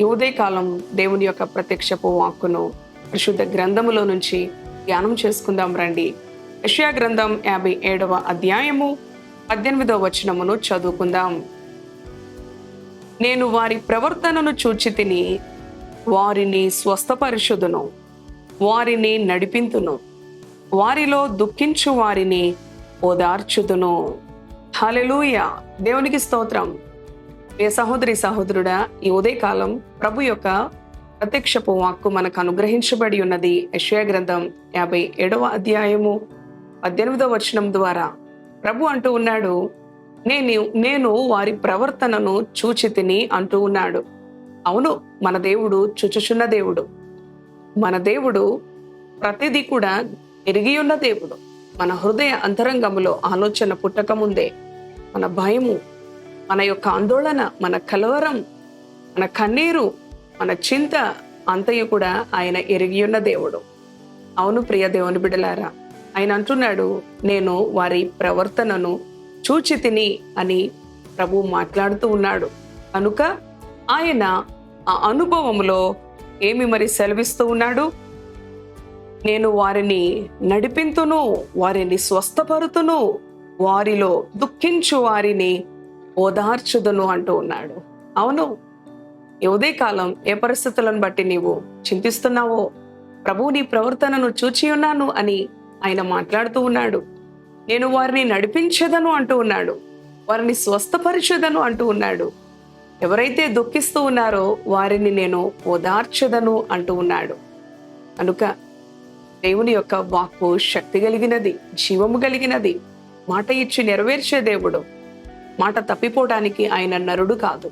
ఈ దేవుని యొక్క ప్రత్యక్షపు వాక్కును పరిశుద్ధ గ్రంథములో నుంచి ధ్యానం చేసుకుందాం రండి. యషయా గ్రంథం యాభై ఏడవ అధ్యాయము పద్దెనిమిదవ వచనమును చదువుకుందాం. నేను వారి ప్రవర్తనను చూచి తిని వారిని స్వస్థపరిషుదును వారిని నడిపింతును వారిలో దుఃఖించు వారిని ఓదార్చుదును. హలెలూయ దేవునికి స్తోత్రం. ఏ సహోదరి సహోదరుడా ఈ ఉదయకాలం ప్రభు యొక్క ప్రత్యక్షపు వాక్కు మనకు అనుగ్రహించబడి ఉన్నది. యశ్వయా గ్రంథం యాభై ఏడవ అధ్యాయము పద్దెనిమిదవ వచనం ద్వారా. ప్రభు అంటూ ఉన్నాడు నేను నేను వారి ప్రవర్తనను చూచి తిని అంటూ ఉన్నాడు. అవును మన దేవుడు చుచుచున్న దేవుడు. మన దేవుడు ప్రతిదీ కూడా ఎరిగి ఉన్న దేవుడు. మన హృదయ అంతరంగములో ఆలోచన పుట్టకముందే మన భయము మన యొక్క ఆందోళన మన కలవరం మన కన్నీరు మన చింత అంతయు కూడా ఆయన ఎరిగి ఉన్న దేవుడు. అవును ప్రియ దేవుని బిడలారా ఆయన అంటున్నాడు నేను వారి ప్రవర్తనను చూచి తిని అని ప్రభు మాట్లాడుతూ ఉన్నాడు. కనుక ఆయన ఆ అనుభవంలో ఏమి మరి సెలవిస్తూ ఉన్నాడు? నేను వారిని నడిపింతును వారిని స్వస్థపరుతును వారిలో దుఃఖించు వారిని ఓదార్చుదును అంటూ ఉన్నాడు. అవును ఈ కాలం ఏ పరిస్థితులను బట్టి నీవు చింతిస్తున్నావో? ప్రభు నీ ప్రవర్తనను చూచి ఉన్నాను అని ఆయన మాట్లాడుతూ ఉన్నాడు. నేను వారిని నడిపించదను అంటూ ఉన్నాడు. వారిని స్వస్థపరిచేదను అంటూ ఉన్నాడు. ఎవరైతే దుఃఖిస్తూ ఉన్నారో వారిని నేను ఓదార్చదను అంటూ ఉన్నాడు. కనుక దేవుని యొక్క వాక్కు శక్తి కలిగినది జీవము కలిగినది మాట ఇచ్చి నెరవేర్చే దేవుడు. మాట తప్పిపోవడానికి ఆయన నరుడు కాదు.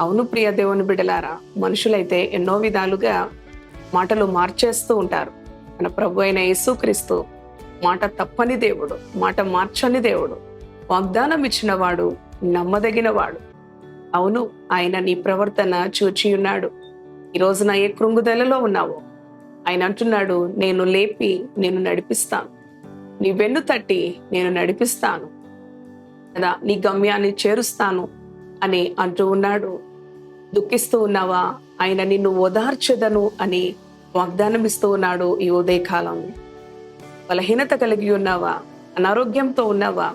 అవును ప్రియ దేవుని బిడలారా మనుషులైతే ఎన్నో విధాలుగా మాటలు మార్చేస్తూ ఉంటారు. మన ప్రభు అయిన యేసుక్రీస్తు మాట తప్పని దేవుడు మాట మార్చని దేవుడు వాగ్దానం ఇచ్చినవాడు నమ్మదగినవాడు. నమ్మదగిన వాడు అవును ఆయన నీ ప్రవర్తన చూచి ఉన్నాడు. ఈ రోజున ఏ కృంగుదలలో ఉన్నావో? ఆయన అంటున్నాడు నేను లేపి నేను నడిపిస్తాను. నీ వెన్ను తట్టి నేను నడిపిస్తాను. కదా నీ గమ్యాన్ని చేరుస్తాను అని అంటూ ఉన్నాడు. దుఃఖిస్తూ ఉన్నావా? ఆయన నిన్ను ఓదార్చెదను అని వాగ్దానం ఇస్తూ ఉన్నాడు ఈ ఉదయకాలం. బలహీనత కలిగి ఉన్నావా? అనారోగ్యంతో ఉన్నావా?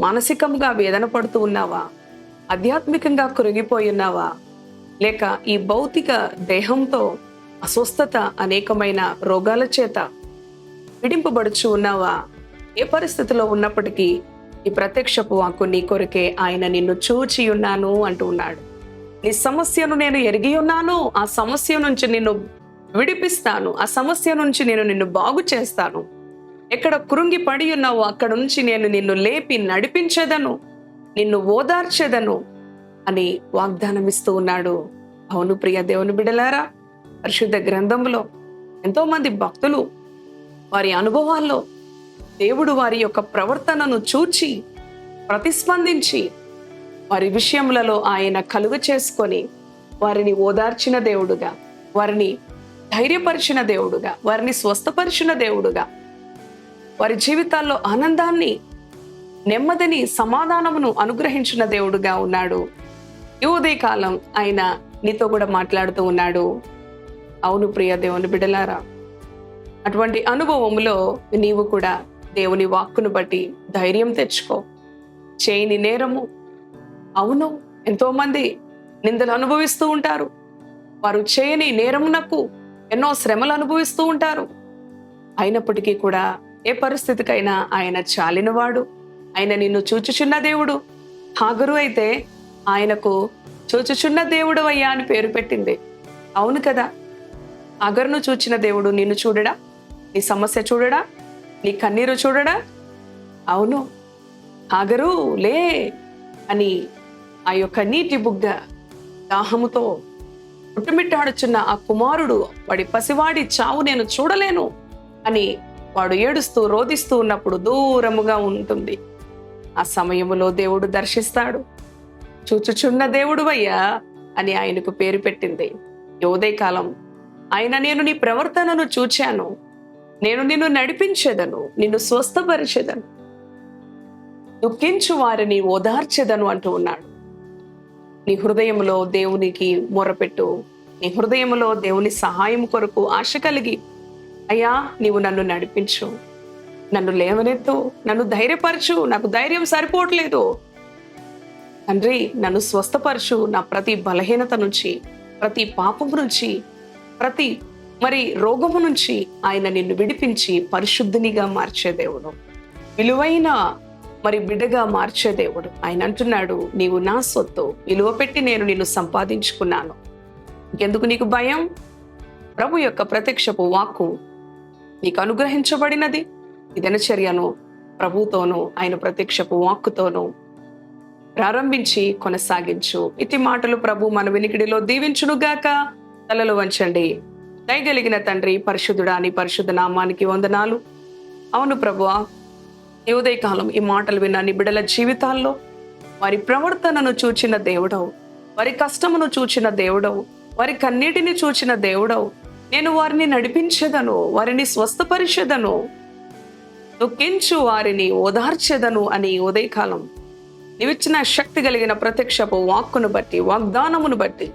మానసికంగా వేదన పడుతూ ఉన్నావా? ఆధ్యాత్మికంగా కృంగిపోయి ఉన్నావా? లేక ఈ భౌతిక దేహంతో అస్వస్థత అనేకమైన రోగాల చేత విడింపబడుచు ఉన్నావా? ఏ పరిస్థితిలో ఉన్నప్పటికీ ఈ ప్రత్యక్షపు వాక్కు నీ కొరకే ఆయన నిన్ను చూచి ఉన్నాను అంటూ ఉన్నాడు. నీ సమస్యను నేను ఎరిగి ఉన్నాను ఆ సమస్య నుంచి నిన్ను విడిపిస్తాను ఆ సమస్య నుంచి నేను నిన్ను బాగు చేస్తాను. ఎక్కడ కృంగి పడి ఉన్నావో అక్కడ నుంచి నేను నిన్ను లేపి నడిపించేదను నిన్ను ఓదార్చేదను అని వాగ్దానం ఇస్తూ ఉన్నాడు. అవును ప్రియ దేవుని బిడలారా పరిశుద్ధ గ్రంథంలో ఎంతోమంది భక్తులు వారి అనుభవాల్లో దేవుడు వారి యొక్క ప్రవర్తనను చూచి ప్రతిస్పందించి వారి విషయములలో ఆయన కలుగు చేసుకొని వారిని ఓదార్చిన దేవుడుగా వారిని ధైర్యపరిచిన దేవుడుగా వారిని స్వస్థపరిచిన దేవుడుగా వారి జీవితాల్లో ఆనందాన్ని నెమ్మదిని సమాధానమును అనుగ్రహించిన దేవుడుగా ఉన్నాడు. ఈ ఉదయకాలం ఆయన నీతో కూడా మాట్లాడుతూ ఉన్నాడు. అవును ప్రియ దేవుని బిడలారా అటువంటి అనుభవంలో నీవు కూడా దేవుని వాక్కును బట్టి ధైర్యం తెచ్చుకో. చేయని నేరము. అవును ఎంతోమంది నిందలు అనుభవిస్తూ ఉంటారు. వారు చేయని నేరమునకు ఎన్నో శ్రమలు అనుభవిస్తూ ఉంటారు. అయినప్పటికీ కూడా ఏ పరిస్థితికైనా ఆయన చాలినవాడు. ఆయన నిన్ను చూచుచున్న దేవుడు. హాగరు అయితే ఆయనకు చూచుచున్న దేవుడు అయ్యా అని పేరు పెట్టింది. అవును కదా? అగరును చూచిన దేవుడు నిన్ను చూడడా? నీ సమస్య చూడడా? నీ కన్నీరు చూడడా? అవును. ఆగరు లే అని ఆ యొక్క నీటి బుగ్గ దాహముతో పుట్టుమిట్టాడుచున్న ఆ కుమారుడు వాడి పసివాడి చావు నేను చూడలేను అని వాడు ఏడుస్తూ రోదిస్తూ ఉన్నప్పుడు దూరముగా ఉంటుంది. ఆ సమయములో దేవుడు దర్శిస్తాడు. చూచుచున్న దేవుడు అయ్యా అని ఆయనకు పేరు పెట్టింది. యోదయకాలం ఆయన నేను నీ ప్రవర్తనను చూచాను. నేను నిన్ను నడిపించేదను నిన్ను స్వస్థపరిచేదను. దుఃఖించు వారిని ఓదార్చెదను అంటూ ఉన్నాడు. నీ హృదయంలో దేవునికి మొరపెట్టు నీ హృదయంలో దేవుని సహాయం కొరకు ఆశ కలిగి. అయ్యా నీవు నన్ను నడిపించు నన్ను లేవనెత్తు నన్ను ధైర్యపరచు నాకు ధైర్యం సరిపోవట్లేదు. తండ్రి నన్ను స్వస్థపరచు నా ప్రతి బలహీనత నుంచి ప్రతి పాపం నుంచి ప్రతి మరి రోగము నుంచి ఆయన నిన్ను విడిపించి పరిశుద్ధినిగా మార్చే దేవుడు. విలువైన మరి బిడ్డగా మార్చే దేవుడు. ఆయన అంటున్నాడు నీవు నా సొత్తు. విలువ పెట్టి నేను నిన్ను సంపాదించుకున్నాను. ఇంకెందుకు నీకు భయం? ప్రభు యొక్క ప్రత్యక్షపు వాక్కు నీకు అనుగ్రహించబడినది. ఈ దినచర్యను ప్రభుతోనూ ఆయన ప్రత్యక్షపు వాక్కుతోనూ ప్రారంభించి కొనసాగించు. ఇతి మాటలు ప్రభు మన వినికిడిలో దీవించునుగాక. తలలు వంచండి. దయగలిగిన తండ్రి పరిశుద్ధుడా నీ పరిశుద్ధ నామానికి వందనాలు. అవును ప్రభువా ఈ ఉదయకాలం ఈ మాటలు విన్న నీ బిడల జీవితాల్లో వారి ప్రవర్తనను చూచిన దేవుడవు వారి కష్టమును చూచిన దేవుడవు వారి కన్నీటిని చూచిన దేవుడవు. నేను వారిని నడిపించేదను వారిని స్వస్థపరిచేదను దుఃఖించు వారిని ఓదార్చెదను అని ఉదయకాలం. నీవిచ్చిన శక్తి కలిగిన ప్రత్యక్షపు వాక్కును బట్టి వాగ్దానమును బట్టి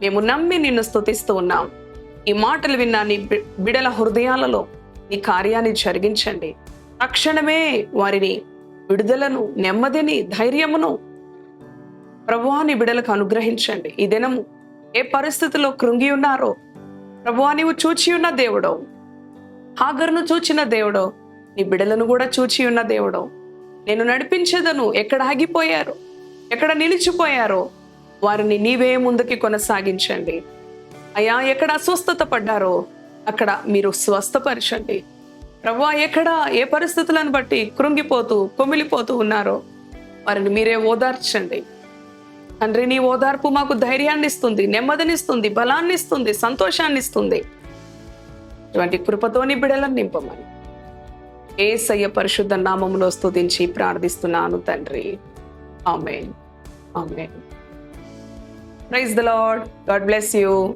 మేము నమ్మి నిన్ను స్తుతిస్తూ ఉన్నాం. ఈ మాటలు విన్న నీ బిడల హృదయాలలో నీ కార్యాన్ని జరిగించండి. తక్షణమే వారిని విడుదలను నెమ్మదిని ధైర్యమును ప్రభువాని బిడలకు అనుగ్రహించండి. ఈ దినము ఏ పరిస్థితిలో కృంగి ఉన్నారో ప్రభువా నీవు చూచి ఉన్న దేవుడో హాగర్ను చూచిన దేవుడో నీ బిడలను కూడా చూచి ఉన్న దేవుడో నేను నడిపించేదను ఎక్కడ ఆగిపోయారో ఎక్కడ నిలిచిపోయారో వారిని నీవే ముందుకి కొనసాగించండి. అయ్యా ఎక్కడ అస్వస్థత పడ్డారో అక్కడ మీరు స్వస్థపరచండి. ప్రభా ఎక్కడ ఏ పరిస్థితులను బట్టి కృంగిపోతూ కొమిలిపోతూ ఉన్నారో వారిని మీరే ఓదార్చండి. తండ్రి నీ ఓదార్పు మాకు ధైర్యాన్ని ఇస్తుంది నెమ్మదినిస్తుంది బలాన్ని ఇస్తుంది సంతోషాన్ని ఇస్తుంది. ఇటువంటి కృపతోని బిడలను నింపమని. ఏ సయ్య పరిశుద్ధ నామములో స్తుతించి ప్రార్థిస్తున్నాను తండ్రి. Amen. Amen. Praise the Lord. God bless you.